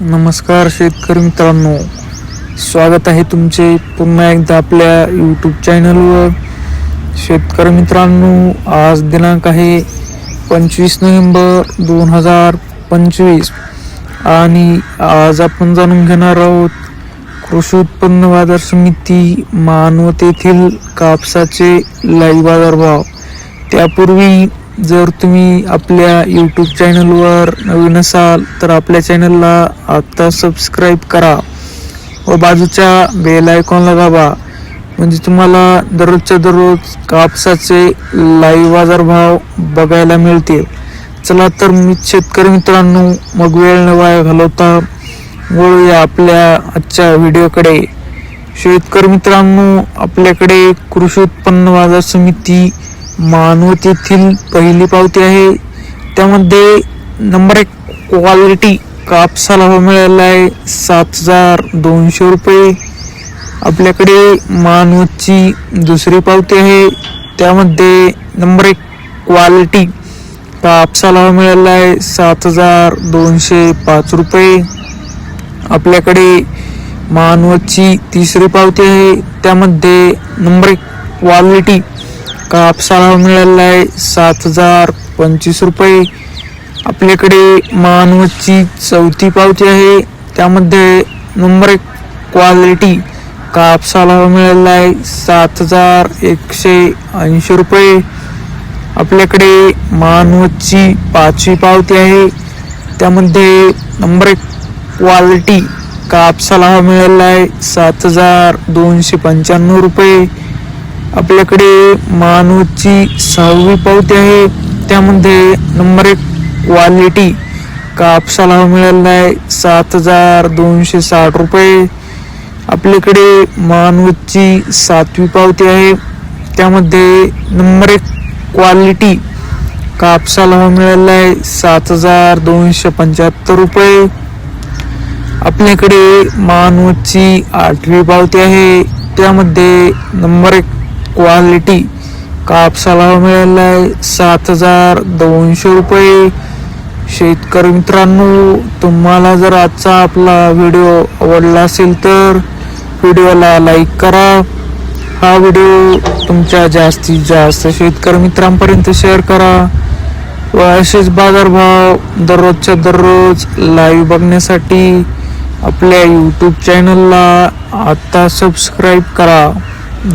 नमस्कार शेतकरी मित्रांनो. स्वागत आहे तुमचे पुन्हा एकदा आपल्या यूट्यूब चॅनलवर शेतकरी मित्रांनो आज दिनांक आहे पंचवीस नोव्हेंबर दोन हजार पंचवीस. आणि आज आपण जाणून घेणार आहोत कृषी उत्पन्न बाजार समिती मानवत येथील कापसाचे लाईव्ह बाजारभाव त्यापूर्वी जर तुम्ही आपल्या यूट्यूब चॅनलवर नवीन असाल तर आपल्या चॅनलला आत्ता सबस्क्राईब करा व बाजूच्या बेल आयकॉनला दाबा. म्हणजे तुम्हाला दररोजच्या दररोज कापसाचे लाईव्ह बाजारभाव बघायला मिळतील. चला तर मी शेतकरी मित्रांनो मग वेळ न वाया घालवता वळूया आपल्या आजच्या व्हिडिओकडे शेतकरी मित्रांनो आपल्याकडे कृषी उत्पन्न बाजार समिती मानवतेतील पहिली पावती आहे. त्यामध्ये नंबर एक क्वालिटी कापसाला हवा मिळाला आहे. सात हजार दोनशे रुपये. आपल्याकडे मानवतची दुसरी पावती आहे. त्यामध्ये नंबर एक क्वालिटी कापसाला हवा मिळाला आहे. सात हजार दोनशे पाच रुपये. आपल्याकडे मानवतची तिसरी पावती आहे. त्यामध्ये नंबर एक क्वालिटी कापसाला मिळालेला आहे? सात हजार पंचवीस रुपये. आपल्याकडे मानवची चौथी पावती आहे. त्यामध्ये नंबर एक क्वालिटी कापसाला मिळालेला आहे? सात हजार एकशे ऐंशी रुपये. आपल्याकडे मानवची पाचवी पावती आहे. त्यामध्ये नंबर एक क्वालिटी कापसाला हा मिळालेला आहे? सात हजार दोनशे पंच्याण्णव रुपये. आपल्याकडे मानवची सहावी पावती आहे. त्यामध्ये नंबर एक क्वालिटी कापसाला मिळालेला आहे. सात हजार दोनशे साठ रुपये. आपल्याकडे मानवची सातवी पावती आहे. त्यामध्ये नंबर एक क्वालिटी कापसाला मिळाला मिळालेला आहे. सात हजार दोनशे पंच्याहत्तर रुपये. आपल्याकडे मानवची आठवी पावती आहे. त्यामध्ये नंबर एक क्वालिटी कापसाला मिळाला आहे सात हजार दोनशे रुपये. शेतकरी मित्रांनो तुम्हाला जर आजचा आपला व्हिडिओ आवडला असेल तर व्हिडिओला लाईक करा. हा व्हिडिओ तुमच्या जास्तीत जास्त शेतकरी मित्रांपर्यंत शेअर करा. व असेच बाजारभाव दररोजच्या दररोज लाईव्ह बघण्यासाठी आपल्या यूट्यूब चॅनलला आत्ता सबस्क्राईब करा.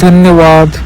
धन्यवाद.